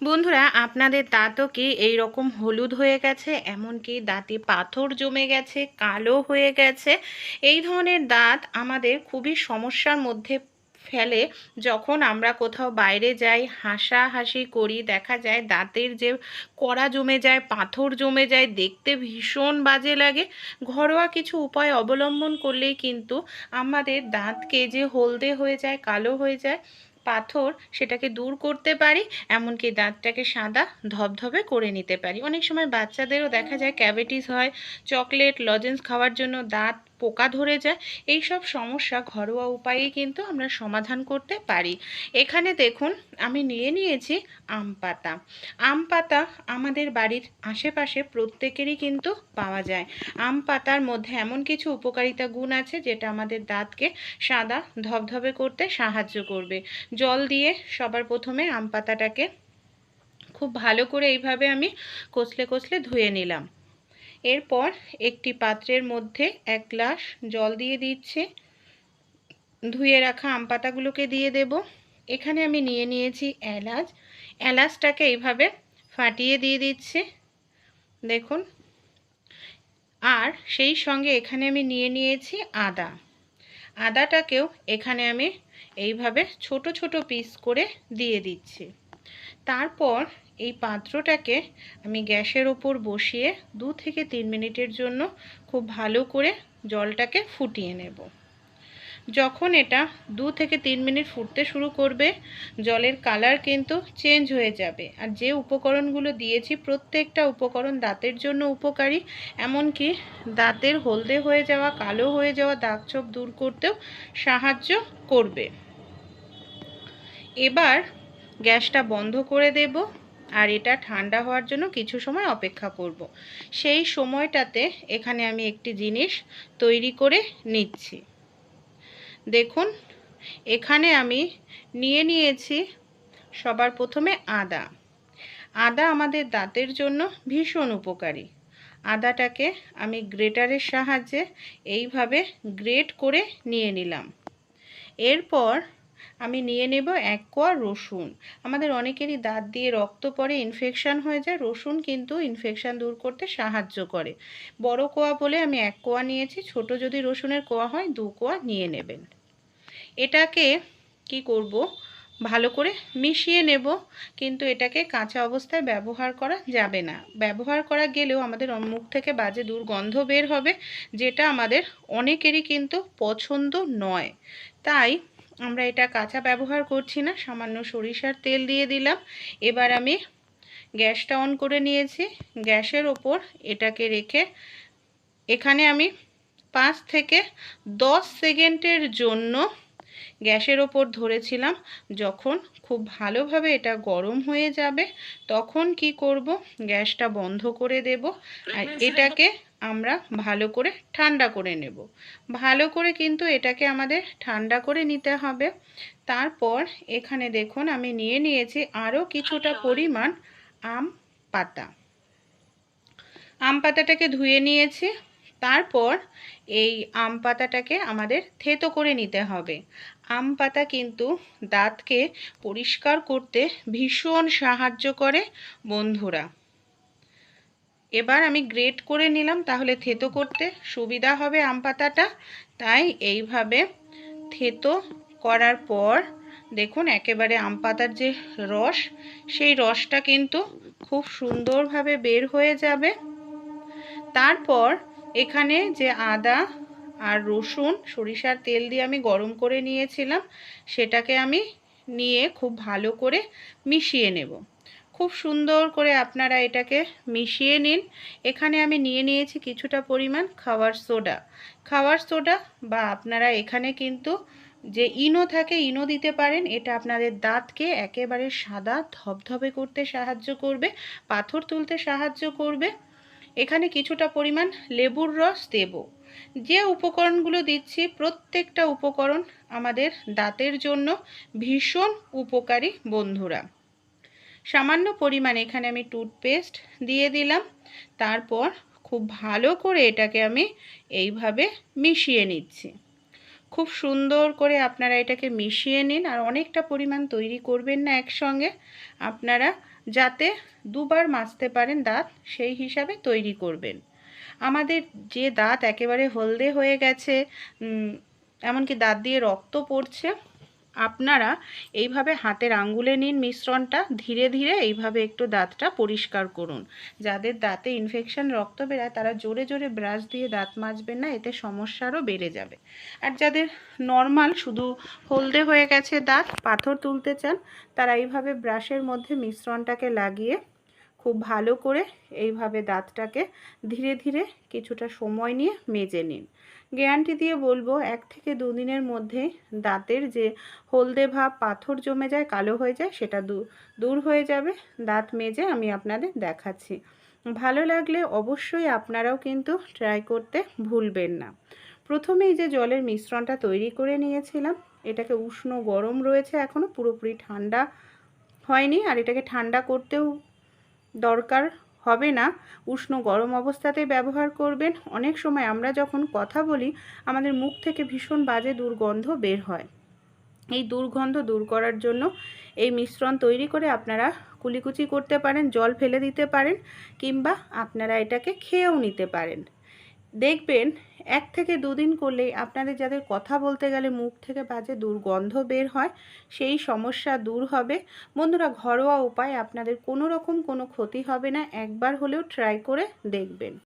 বন্ধুরা, আপনাদের দাঁতও কি এই রকম হলুদ হয়ে গেছে? এমনকি দাঁতে পাথর জমে গেছে, কালো হয়ে গেছে। এই ধরনের দাঁত আমাদের খুবই সমস্যার মধ্যে ফেলে যখন আমরা কোথাও বাইরে যাই, হাসাহাসি করি। দেখা যায় দাঁতের যে কড়া জমে যায়, পাথর জমে যায়, দেখতে ভীষণ বাজে লাগে। ঘরোয়া কিছু উপায় অবলম্বন করলেই কিন্তু আমাদের দাঁতকে যে হলদে হয়ে যায়, কালো হয়ে যায় পাথর সেটাকে দূর করতে পারি, এমনকি দাঁতটাকে সাদা ধবধবে করে নিতে পারি। অনেক সময় বাচ্চাদেরও দেখা যায় ক্যাভিটিস হয় চকলেট লজেন্স খাওয়ার জন্য দাঁত পোকা ধরে যায় এই সব সমস্যা ঘরোয়া উপায়েই কিন্তু আমরা সমাধান করতে পারি। এখানে দেখুন, আমি নিয়ে নিয়েছি আম পাতা। আম পাতা আমাদের বাড়ির আশেপাশে প্রত্যেকেরই কিন্তু পাওয়া যায়। আম পাতার মধ্যে এমন কিছু উপকারিতা গুণ আছে, যেটা আমাদের দাঁতকে সাদা, ধবধবে করতে সাহায্য করবে। জল দিয়ে সবার প্রথমে আম পাতাটাকে খুব ভালো করে এইভাবে আমি কষলে কষলে ধুয়ে নিলাম। এরপর একটি পাত্রের মধ্যে এক গ্লাস জল দিয়ে দিচ্ছে। ধুয়ে রাখা আম পাতাগুলোকে দিয়ে দেব। এখানে আমি নিয়ে নিয়েছি এলাচ। এলাচটাকে এইভাবে ফাটিয়ে দিয়ে দিচ্ছে। দেখুন। আর সেই সঙ্গে এখানে আমি নিয়ে নিয়েছি আদা। আদাটাকেও এখানে আমি এইভাবে ছোট ছোট পিস করে দিয়ে দিচ্ছি। তারপর এই পাত্রটাকে আমি গ্যাসের ওপর বসিয়ে দু থেকে তিন মিনিটের জন্য খুব ভালো করে জলটাকে ফুটিয়ে নেব। যখন এটা দু থেকে তিন মিনিট ফুটতে শুরু করবে, জলের কালার কিন্তু চেঞ্জ হয়ে যাবে। আর যে উপকরণগুলো দিয়েছি, প্রত্যেকটা উপকরণ দাঁতের জন্য উপকারী। এমনকি দাঁতের হলদে হয়ে যাওয়া, কালো হয়ে যাওয়া দাগ ছোপ দূর করতেও সাহায্য করবে। এবার গ্যাসটা বন্ধ করে দেব আর এটা ঠান্ডা হওয়ার জন্য কিছু সময় অপেক্ষা করব। সেই সময়টাতে এখানে আমি একটি জিনিস তৈরি করে নিচ্ছি। দেখুন, এখানে আমি নিয়ে নিয়েছি সবার প্রথমে আদা। আদা আমাদের দাঁতের জন্য ভীষণ উপকারী। আদাটাকে আমি গ্রেটারের সাহায্যে এইভাবে গ্রেট করে নিয়ে নিলাম। এরপর আমি নিয়ে নেব এক কোয়া রসুন। আমাদের অনেকেরই দাঁত দিয়ে রক্ত পড়ে ইনফেকশান হয়ে যায়, রসুন কিন্তু ইনফেকশান দূর করতে সাহায্য করে। বড় কোয়া বলে আমি এক কোয়া নিয়েছি, ছোট যদি রসুনের কোয়া হয়, দু কোয়া নিয়ে নেবেন। এটাকে কি করব? ভালো করে মিশিয়ে নেব, কিন্তু এটাকে কাঁচা অবস্থায় ব্যবহার করা যাবে না। ব্যবহার করা গেলেও আমাদের মুখ থেকে বাজে দুর্গন্ধ বের হবে, যেটা আমাদের অনেকেরই কিন্তু পছন্দ নয়। তাই আমরা এটা কাঁচা ব্যবহার করছি না সামান্য সরিষার তেল দিয়ে দিলাম। এবার আমি গ্যাসটা অন করে নিয়েছি। গ্যাসের ওপর এটাকে রেখে এখানে আমি পাঁচ থেকে দশ সেকেন্ডের জন্য গ্যাসের ওপর ধরেছিলাম। যখন খুব ভালোভাবে এটা গরম হয়ে যাবে তখন কি করব? গ্যাসটা বন্ধ করে দেব। আর এটাকে আমরা ভালো করে ঠান্ডা করে নেব। ভালো করে কিন্তু এটাকে আমাদের ঠান্ডা করে নিতে হবে। তারপর এখানে দেখুন, আমি নিয়ে নিয়েছি আরও কিছুটা পরিমাণ আম পাতা। আম পাতাটাকে ধুয়ে নিয়েছি। তারপর এই আম পাতাটাকে আমাদের থেতো করে নিতে হবে। আম পাতা কিন্তু দাঁতকে পরিষ্কার করতে ভীষণ সাহায্য করে বন্ধুরা। এবার আমি গ্রেট করে নিলাম, তাহলে থেতো করতে সুবিধা হবে আম পাতাটা। তাই এইভাবে থেতো করার পর দেখুন একেবারে আম পাতার যে রস, সেই রসটা কিন্তু খুব সুন্দরভাবে বের হয়ে যাবে। তারপর এখানে যে আদা আর রসুন, সরিষার তেল দিয়ে আমি গরম করে নিয়েছিলাম, সেটাকে আমি নিয়ে খুব ভালো করে মিশিয়ে নেব। খুব সুন্দর করে আপনারা এটাকে মিশিয়ে নিন। এখানে আমি নিয়ে নিয়েছি কিছুটা পরিমাণ খাওয়ার সোডা। খাওয়ার সোডা বা আপনারা এখানে কিন্তু যে ইনো থাকে, ইনো দিতে পারেন। এটা আপনাদের দাঁতকে একেবারে সাদা, ধবধবে করতে সাহায্য করবে, পাথর তুলতে সাহায্য করবে। এখানে কিছুটা পরিমাণ লেবুর রস দেব। যে উপকরণগুলো দিচ্ছি, প্রত্যেকটা উপকরণ আমাদের দাঁতের জন্য ভীষণ উপকারী বন্ধুরা। সামান্য পরিমাণ এখানে আমি টুথপেস্ট দিয়ে দিলাম। তারপর খুব ভালো করে এটাকে আমি এইভাবে মিশিয়ে নিচ্ছি। খুব সুন্দর করে আপনারা এটাকে মিশিয়ে নিন আর অনেকটা পরিমাণ তৈরি করবেন না একসঙ্গে। আপনারা যাতে দুবার মাজতে পারেন দাঁত, সেই হিসাবে তৈরি করবেন। আমাদের যে দাঁত একেবারে হলদে হয়ে গেছে এমনকি দাঁত দিয়ে রক্ত পড়ছে আপনারা এইভাবে হাতের আঙ্গুলে নিন মিশ্রণটা, ধীরে ধীরে এইভাবে একটু দাঁতটা পরিষ্কার করুন। যাদের দাঁতে ইনফেকশান রক্ত বেরায়, তারা জোরে জোরে ব্রাশ দিয়ে দাঁত মাজবেন না, এতে সমস্যারও বেড়ে যাবে। আর যাদের নর্মাল শুধু হলদে হয়ে গেছে দাঁত, পাথর তুলতে চান, তারা এইভাবে ব্রাশের মধ্যে মিশ্রণটাকে লাগিয়ে খুব ভালো করে এইভাবে দাঁতটাকে ধীরে ধীরে কিছুটা সময় নিয়ে মেজে নিন। গ্যারান্টি দিয়ে বলব, এক থেকে দুদিনের মধ্যে দাঁতের যে হলদে ভাব, পাথর জমে যায়, কালো হয়ে যায়, সেটা দূর হয়ে যাবে। দাঁত মেজে আমি আপনাদের দেখাচ্ছি। ভালো লাগলে অবশ্যই আপনারাও কিন্তু ট্রাই করতে ভুলবেন না। প্রথমেই যে জলের মিশ্রণটা তৈরি করে নিয়েছিলাম, এটাকে উষ্ণ গরম রয়েছে এখনও পুরোপুরি ঠান্ডা হয়নি, আর এটাকে ঠান্ডা করতেও দরকার হবে না। উষ্ণ গরম অবস্থাতেই ব্যবহার করবেন। অনেক সময় আমরা যখন কথা বলি, আমাদের মুখ থেকে ভীষণ বাজে দুর্গন্ধ বের হয়। এই দুর্গন্ধ দূর করার জন্য এই মিশ্রণ তৈরি করে আপনারা কুলিকুচি করতে পারেন, জল ফেলে দিতে পারেন কিংবা আপনারা এটাকে খেয়েও নিতে পারেন। দেখবেন, এক থেকে দুদিন করলেই আপনাদের যাদের কথা বলতে গেলে মুখ থেকে বাজে দুর্গন্ধ বের হয়, সেই সমস্যা দূর হবে। বন্ধুরা, ঘরোয়া উপায় আপনাদের কোনো রকম কোনো ক্ষতি হবে না। একবার হলেও ট্রাই করে দেখবেন।